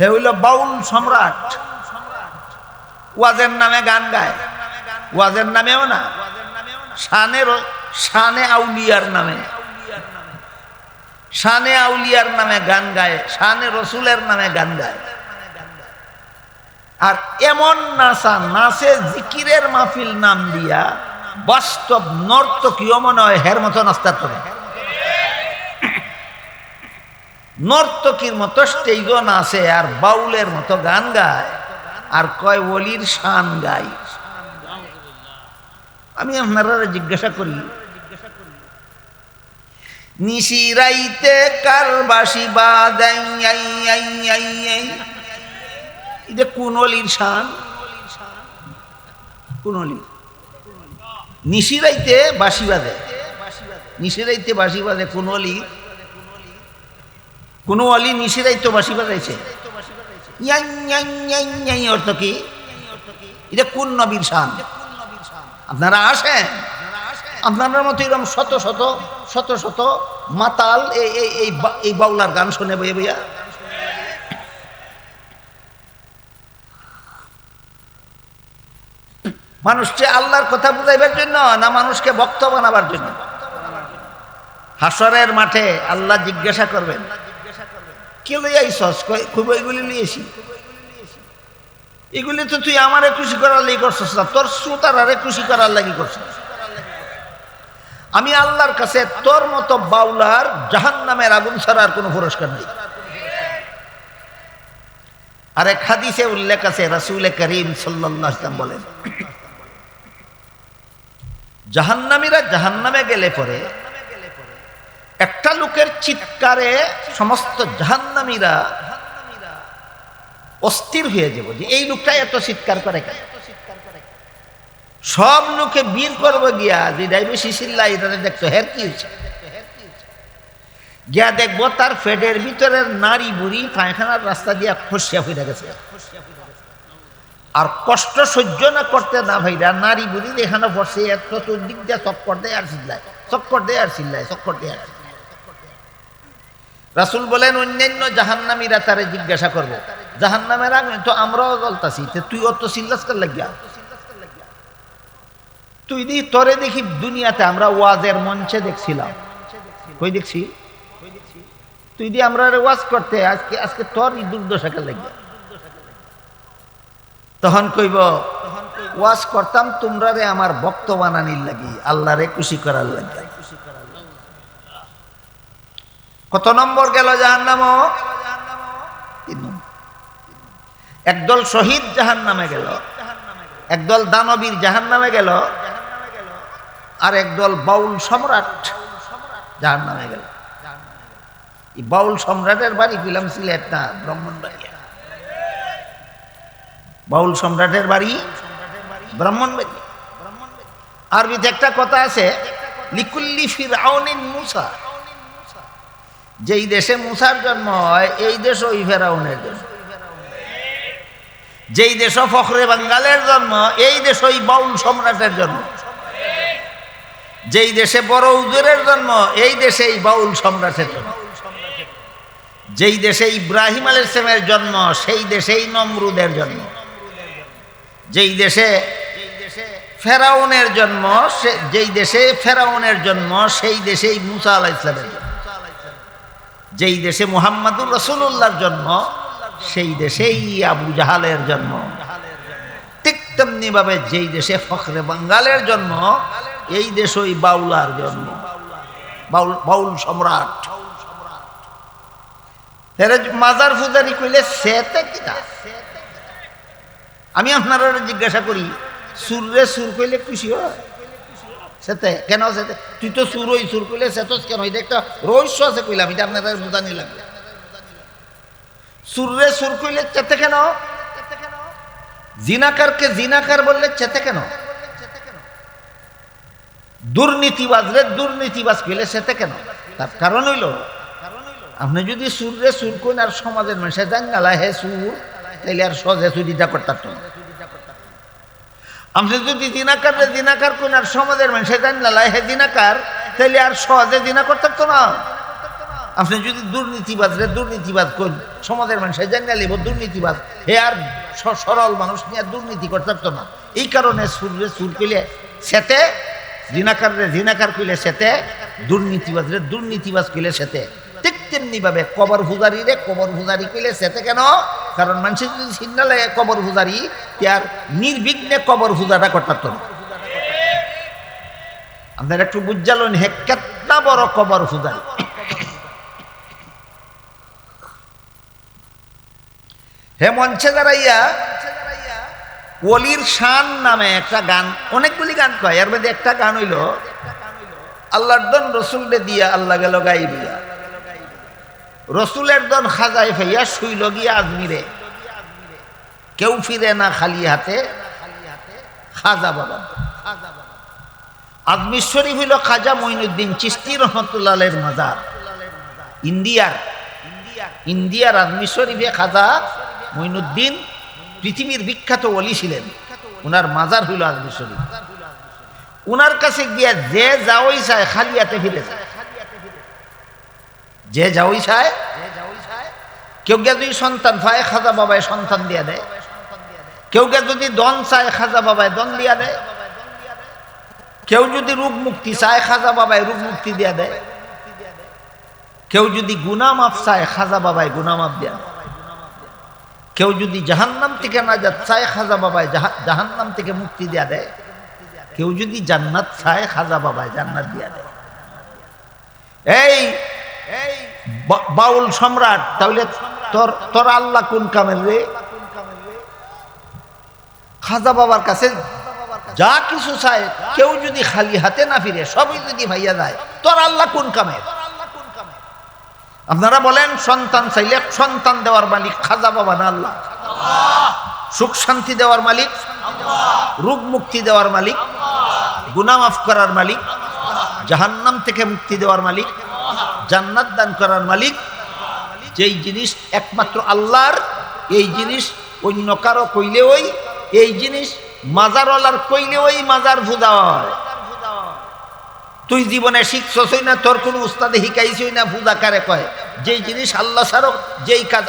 হে হইল বাউল সম্রাট। ওয়াজের নামে গান গায়। ওয়াজের নামেও না, শানের শানে আউলিয়ার নামে। শানে আউলিয়ার নামে গান গায়, শানে রসুলের নামে গান গায়। আর এমন নাচা, নাচে জিকিরের মাহফিল নাম দিয়া বাস্তব নর্তকীয় মনে হয় হের মতো নাস্তার করে নর্তকীর মতো স্টেজও নাচে আর বাউলের মতো গান গায় আর কয় ওলির শান গাই আমি আপনারা জিজ্ঞাসা করি, নিশিরাইতে কার বাসি বাজাই এটা কোন অলির শান? কোন অলির নিশিরাইতে বাসি বাজে নিশিরাইতে বাসি বাজে কোন অলি কোন অলি নিশিরাইতে বাসি বাজাইছে অর্থ কি? এটা কোন নবীর শান? আপনারা আসেন। আপনার মতো এরকম শত শত শত শত মাতাল এই বাউলার গান শুনে বইয়া বইয়া মানুষকে আল্লাহর কথা বুঝাইবার জন্য না মানুষকে ভক্ত বানাবার জন্য? হাসরের মাঠে আল্লাহ জিজ্ঞাসা করবেন খুব এগুলি লিয়েছি এগুলি তো তুই খুশি করার লাগি না, তোর খুশি করার লাগি আমি আল্লাহর কাছে তোর মতো বাউলার জাহান নামের আগুন ছাড়া আর কোনো পুরস্কার নেই। আর হাদিসে উল্লেখ আছে, রাসুল করিম ওয়াসাল্লাম বলেন, জাহান্নামীরা জাহান্নামে গেলে পরে একটা লোকের চিৎকারে সমস্ত জাহান্নামীরা অস্থির হয়ে যাব যে এই লোকটা এত চিৎকার করে কেন? সব লোকে বীর করব গিয়া, যে বেশি চিল্লা এটা দেখতো হের কি হয়েছে? গিয়া দেখব তার ফেডের ভিতরের নারী বুড়ি পায়খানার রাস্তা দিয়া খসিয়া হয়ে গেছে। আর কষ্ট সহ্য না করতে না ভাইরা, নারী বুড়ি এখানে বসে এক চতুর্দিক দিয়ে চক্কর দেয় আর চিল্লায়। চক্কর দেয় আর চিল্লায়, চক্কর দেয় আর। রাসুল বলেন, অন্যান্য জাহান্নামীরা তারে জিজ্ঞাসা করব। জাহান্নামের আগে তো আমরাও জ্বলতাছি। তুই অত চিল্লাস কর লাগিয়া? তুই দি, তরে দেখি দুনিয়াতে আমরা ওয়াজের মঞ্চে দেখছিলাম। কই দেখছি? তুই দি আমরা ওয়াজ করতে, আজকে আজকে তোর দুর্দশাকে লাগিয়া? তখন কইব, ওয়াজ করতাম তোমরা রে আমার ভক্ত বানানির লাগি আল্লাহ রে খুশি করার লাগি। কত নম্বর গেল জাহান নাম একদল শহীদ জাহান নামে গেল, একদল দানবীর জাহান নামে গেল, আর একদল বাউল সম্রাট জাহান নামে গেল বাউল সম্রাটের বাড়ি কইলাম সিলেট না ব্রাহ্মণবাড়িয়া। বাউল সম্রাটের বাড়ি ব্রাহ্মণবাড়ি আরবিতে একটা কথা আছে, লিকুল্লি ফির ফিরাউনিন মুসা। যেই দেশে মুসার জন্ম হয়, এই দেশ ওই ফেরাউনের জন্ম যেই দেশ ফখরে বাঙ্গালের জন্ম, এই দেশ ওই বাউল সম্রাটের জন্ম। যেই দেশে বড় উজুরের জন্ম, এই দেশে এই বাউল সম্রাটের জন্ম। যেই দেশে ইব্রাহিম আল ইসলামের জন্ম, সেই দেশেই নমরুদের জন্ম। যেই দেশে ফেরাউনের জন্ম যেই দেশে ফেরাউনের জন্ম, সেই দেশেই মুসা আলাহ ইসলামের জন্ম। যেই দেশে মুহাম্মাদুর রসুল্লাহর জন্ম, সেই দেশেই আবু জাহালের জন্ম। ঠিক তেমনি ভাবে যেই দেশে ফখরে বাঙ্গালের জন্ম, এই দেশ ওই বাউলার জন্ম। বাউল বাউল সম্রাট। মাজার ফুজারি কইলে সেতে কিনা আমি আপনারা জিজ্ঞাসা করি সুররে সুর কইলে খুশি হয়? সেতে, কেন সেতে? তুই তো সুর ওই সুর কইলে কেন? একটা রহস্য আছে সুর কইলে চেতে কেন? জিনাকারকে জিনাকার বললে চেতে কেন? দুর্নীতিবাজরে দুর্নীতিবাজ কইলে সেতে কেন? তার কারণ হইল, আপনি যদি সুররে সুর কইন আর সমাজের মানুষে জান গালা হে সুর, তাইলে আর সহজে চুরিটা করতাম না। আপনি যদি দিনাকার দিনাকার কোন আর সমাজের মানুষে জান গালা হে দিনাকার তাহলে আর সহজে দিনা করতাম তো না। আপনি যদি দুর্নীতিবাজ রে দুর্নীতিবাদ কোন সমাজের মানুষের জানিয়ে লিব দুর্নীতিবাদ হে আর সরল মানুষ নিয়ে দুর্নীতি করতে পারতো না। এই কারণে সুরে সুর কইলে সেতে ঋণাকার রে ঋণাকার কইলে সেতে, দুর্নীতিবাজ রে দুর্নীতিবাজ কইলে সেতে। ঠিক তেমনিভাবে কবর ফুজারি রে কবর ফুজারি কইলে সেতে কেন? কারণ মানুষের যদি লাগে কবর ফুজারি তার নির্বিঘ্নে কবর পূজাটা করতে না। আপনার একটু বুঝালেন, হে কেতনা বড় কবর ফুজারি হে মঞ্চে দাঁড়াইয়া, ওলির শান নামে একটা গান, অনেকগুলি গান কয়, এর মধ্যে একটা গান হইল, আল্লাহর দন রসুলরে দিয়া আল্লাহ গেল গাই দিয়া। রসুলের দন খাজাই ফাইয়া শুইল গিয়া আজমিরে কেউ ফিরে না খালি হাতে, খাজা বাবা। আজমির শরীফ হইল খাজা মঈনুদ্দিন চিস্তি রহমতুল্লাহের মাজার। ইন্ডিয়ার ইন্ডিয়ার আজমির শরীফে খাজা মঈনুদ্দিন পৃথিবীর বিখ্যাত ওলি ছিলেন। উনার মাজার হইল আজমির শরীফ। উনার কাছে গিয়া যে যাওই চায়, খালি হাতে ফিরে যায়। যে যাওই চায় কেউ গে যদি সন্তান পায় খাজা বাবায় সন্তান দিয়া দেয়। কেউ গে যদি দন চায় খাজা বাবায় দন দিয়া দেয়। কেউ যদি রোগ মুক্তি চায় খাজা বাবায় রোগ মুক্তি দিয়া দেয়। কেউ যদি গুনামাফ চায় খাজা বাবায় গুনামাফ দিয়া দেয়। কেউ যদি জাহান্নাম থেকে না চায় খাজা বাবায় জাহান্নাম থেকে মুক্তি দিয়া দেয়। কেউ যদি জান্নাত চায় খাজা বাবায় জান্নাত দিয়া দেয়। এই এই। বাউল সম্রাট তাহলে তোর আল্লাহ কোন কামের রে? খাজা বাবার কাছে যা কিছু চায়, কেউ যদি খালি হাতে না ফিরে, সবই যদি ভাইয়া যায়, তোর আল্লাহ কোন কামের? আপনারা বলেন, সন্তান চাইলে সন্তান দেওয়ার মালিক খাজা বাবা না আল্লাহ। সুখ শান্তি দেওয়ার মালিক, রোগ মুক্তি দেওয়ার মালিক, গুনাহ মাফ করার মালিক, জাহান্নাম থেকে মুক্তি দেওয়ার মালিক, জান্নাত দান করার মালিক যেই জিনিস একমাত্র আল্লাহর, এই জিনিস অন্য কারও কইলে ওই, এই জিনিস মাজারওয়ালার কইলে ওই মাজার ভুদা হয়। তুই জীবনে শিখছই না, তোর কোনো উস্তাদে শিখাইছই না ভুদা কারে কয়? যেই জিনিস আল্লাহ সারক যেই কাজ